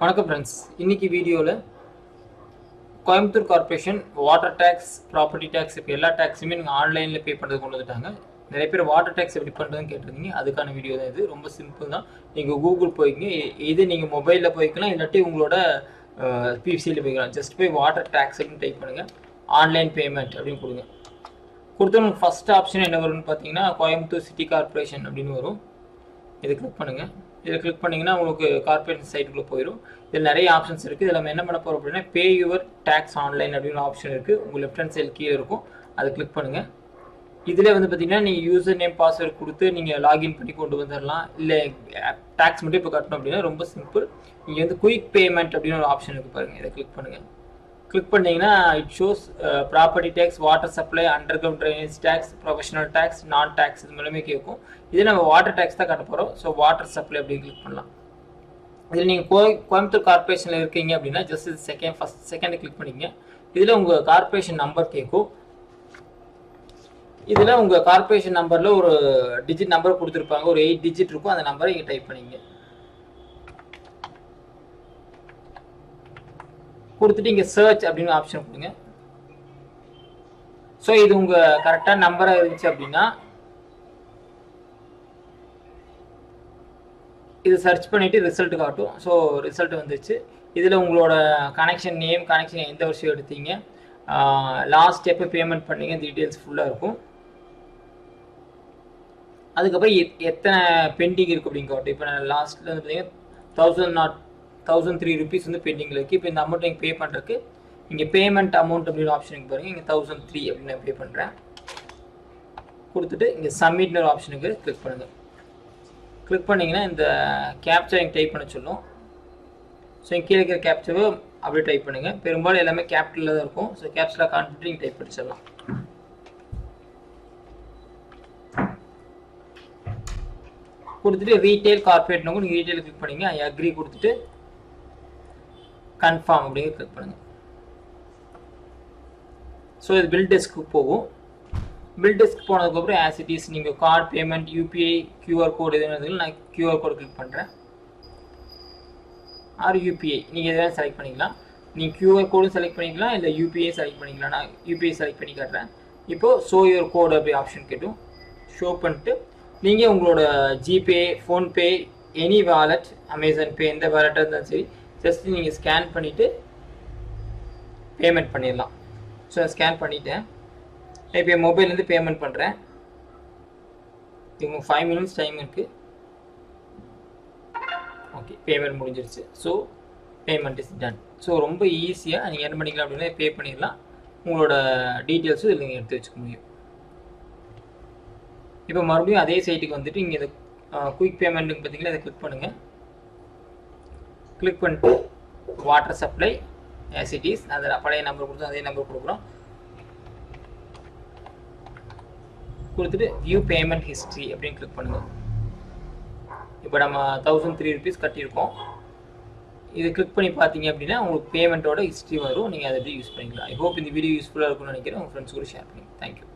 வணக்கம் ஃப்ரெண்ட்ஸ் இன்றைக்கி வீடியோவில் Coimbatore corporation water tax property tax இப்போ எல்லா டேக்ஸுமே நீங்கள் ஆன்லைனில் பே பண்ணுறது கொண்டு வந்துட்டாங்க. நிறைய பேர் வாட்டர் டேக்ஸ் எப்படி பண்ணுறதுன்னு கேட்டிருந்தீங்க அதுக்கான வீடியோ தான் இது. ரொம்ப சிம்பிள் தான். நீங்கள் கூகுள் போய்க்கிங்க இது நீங்கள் மொபைலில் போய்க்கலாம். இல்லாட்டி உங்களோட பிசியில் போய்க்கலாம். ஜஸ்ட் போய் வாட்டர் டேக்ஸ்னு டைப் பண்ணுங்கள் ஆன்லைன் பேமெண்ட் அப்படின்னு கொடுங்க. கொடுத்தா உங்களுக்கு ஃபஸ்ட் ஆப்ஷன் என்ன வரும்னு பார்த்தீங்கன்னா கோயம்புத்தூர் சிட்டி கார்ப்பரேஷன் அப்படின்னு வரும். இது கிளிக் பண்ணுங்கள் இதை கிளிக் பண்ணிங்கன்னா உங்களுக்கு கார்ப்பரேட் சைட்டுக்குள்ளே போயிடும் இதில் நிறைய ஆப்ஷன்ஸ் இருக்குது இதில் நம்ம என்ன பண்ண போகிறோம் அப்படின்னா பே யுவர் டேக்ஸ் ஆன்லைன் அப்படின்னு ஆப்ஷன் இருக்குது உங்கள் லெஃப்ட் ஹேண்ட் சைடு கீழே இருக்கும். அதை கிளிக் பண்ணுங்கள் இதில் வந்து பார்த்தீங்கன்னா நீங்கள் யூசர் நேம் பாஸ்வேர்ட் கொடுத்து நீங்கள் லாகின் பண்ணி கொண்டு வந்துடலாம் இல்லை டேக்ஸ் மட்டும் இப்போ கட்டணும் அப்படின்னா ரொம்ப சிம்பிள் இங்கே வந்து குயிக் பேமெண்ட் அப்படின்னு ஒரு ஆப்ஷன் இருக்குது பாருங்கள் இதை கிளிக் பண்ணுங்கள் கிளிக் பண்ணீங்கன்னா it shows property tax water supply underground drainage tax professional tax non tax இது மூலமே கேட்கும் இது நம்ம வாட்டர் டேக்ஸ் தான் கட்ட போகிறோம் ஸோ வாட்டர் சப்ளை அப்படின்னு கிளிக் பண்ணலாம். இதில் நீங்கள் கோ கோயம்புத்தூர் கார்ப்பரேஷனில் இருக்கீங்க அப்படின்னா ஜஸ்ட் இது செகண்ட் ஃபஸ்ட் செகண்ட் கிளிக் பண்ணிங்க இதில் உங்கள் கார்ப்பரேஷன் நம்பர் கேட்கும் இதில் உங்கள் கார்ப்பரேஷன் நம்பரில் ஒரு டிஜிட் நம்பர் கொடுத்துருப்பாங்க. ஒரு எயிட் டிஜிட் இருக்கும். அந்த நம்பரை நீங்கள் டைப் பண்ணிங்க கொடுத்துட்டு இங்கே சர்ச் அப்படின்னு ஆப்ஷன் கொடுங்க. ஸோ இது உங்கள் கரெக்டாக நம்பராக இருந்துச்சு அப்படின்னா இது சர்ச் பண்ணிவிட்டு ரிசல்ட் காட்டும். ஸோ ரிசல்ட் வந்துச்சு. இதில் உங்களோட கனெக்ஷன் நேம் கனெக்ஷன் எந்த வருஷம் எடுத்தீங்க லாஸ்ட் எப்போ பேமெண்ட் பண்ணீங்க டீட்டெயில்ஸ் ஃபுல்லாக இருக்கும். அதுக்கப்புறம் எத்- எத்தனை பெண்டிங் இருக்குது அப்படின்னு காட்டும். இப்போ நான் லாஸ்ட்டில் வந்து பார்த்தீங்கன்னா thousand not thousand three rupees வந்து பெண்டிங்கில் இருக்குது இப்போ இந்த அமௌண்ட் நீங்கள் பே பண்ணுறதுக்கு இங்கே பேமெண்ட் அமௌண்ட் அப்படின்னு ஆப்ஷனுக்கு பாருங்கள் இங்கே தௌசண்ட் த்ரீ அப்படின்னு நான் பே பண்ணுறேன் கொடுத்துட்டு இங்கே சப்மிட்னு ஒரு ஆப்ஷனுக்கு கிளிக் பண்ணுங்கள் கிளிக் பண்ணிங்கன்னா இந்த கேப்சர் இங்கே டைப் பண்ண சொல்லும். ஸோ இங்கே கீழே இருக்கிற கேப்சரை அப்படியே டைப் பண்ணுங்கள் பெரும்பாலும் எல்லாமே கேப்டலில் தான் இருக்கும். ஸோ கேப்சலாக கான்ஃபிட்டு நீங்கள் டைப் பண்ணிச்சிடலாம் கொடுத்துட்டு ரீட்டைல் கார்பரேட்னு நீங்கள் ரீட்டைல் கிளிக் பண்ணீங்க ஐ அக்ரி கொடுத்துட்டு கன்ஃபார்ம் அப்படிங்கிற கிளிக் பண்ணுங்கள் ஸோ இது பில் டெஸ்க்கு போகும். பில் டெஸ்க் போனதுக்கப்புறம் ஆஸ் இட் இஸ் நீங்கள் card payment UPI QR code எதுவும் நான் கியூஆர் கோடு கிளிக் பண்ணுறேன் ஆர் யூபிஐ நீங்கள் எதாவது செலக்ட் பண்ணிக்கலாம். நீங்கள் கியூஆர் கோடும் செலக்ட் பண்ணிக்கலாம் இல்லை யூபிஐ செலக்ட் பண்ணிக்கலாம். நான் யூபிஐ செலக்ட் பண்ணி காட்டுறேன். இப்போது ஷோ யுவர் கோடு அப்படி ஆப்ஷன் கேட்டும். ஷோ பண்ணிட்டு நீங்கள் உங்களோட GPay PhonePe any wallet Amazon Pay எந்த வாலெட்டாக இருந்தாலும் சரி ஜஸ்ட் நீங்கள் ஸ்கேன் பண்ணிவிட்டு பேமெண்ட் பண்ணிடலாம். ஸோ ஸ்கேன் பண்ணிவிட்டேன் இப்போ என் மொபைல்லேருந்து பேமெண்ட் பண்ணுறேன் இவங்க ஃபைவ் மினிட்ஸ் டைம் இருக்குது ஓகே பேமெண்ட் முடிஞ்சிருச்சு. So payment is done so ரொம்ப ஈஸியாக நீங்கள் என்ன பண்ணிக்கலாம் அப்படின்னா பே பண்ணிடலாம். உங்களோட டீட்டெயில்ஸும் இதில் நீங்கள் எடுத்து வச்சுக்க முடியும். இப்போ மறுபடியும் அதே சைட்டுக்கு வந்துட்டு இங்கே இந்த குயிக் பேமெண்ட்டுக்கு பார்த்தீங்கன்னா இதை கிளிக் பண்ணுங்கள் கிளிக் பண்ணிட்டு வாட்டர் சப்ளை as it அந்த பழைய நம்பர் கொடுத்தோம் அதே நம்பர் கொடுக்குறோம். கொடுத்துட்டு வியூ பேமெண்ட் ஹிஸ்ட்ரி அப்படின்னு கிளிக் பண்ணுங்கள் இப்போ நம்ம தௌசண்ட் த்ரீ ருபீஸ் கட்டியிருக்கோம். இது கிளிக் பண்ணி பார்த்தீங்க அப்படின்னா உங்களுக்கு பேமெண்ட்டோட ஹிஸ்ட்ரி வரும். நீங்கள் அதை யூஸ் பண்ணிக்கலாம். ஐ ஹோப் இந்த வீடியோ யூஸ்ஃபுல்லாக இருக்கும்னு நினைக்கிறேன். உங்கள் ஃப்ரெண்ட்ஸ் கூட ஷேர் பண்ணி தேங்க்யூ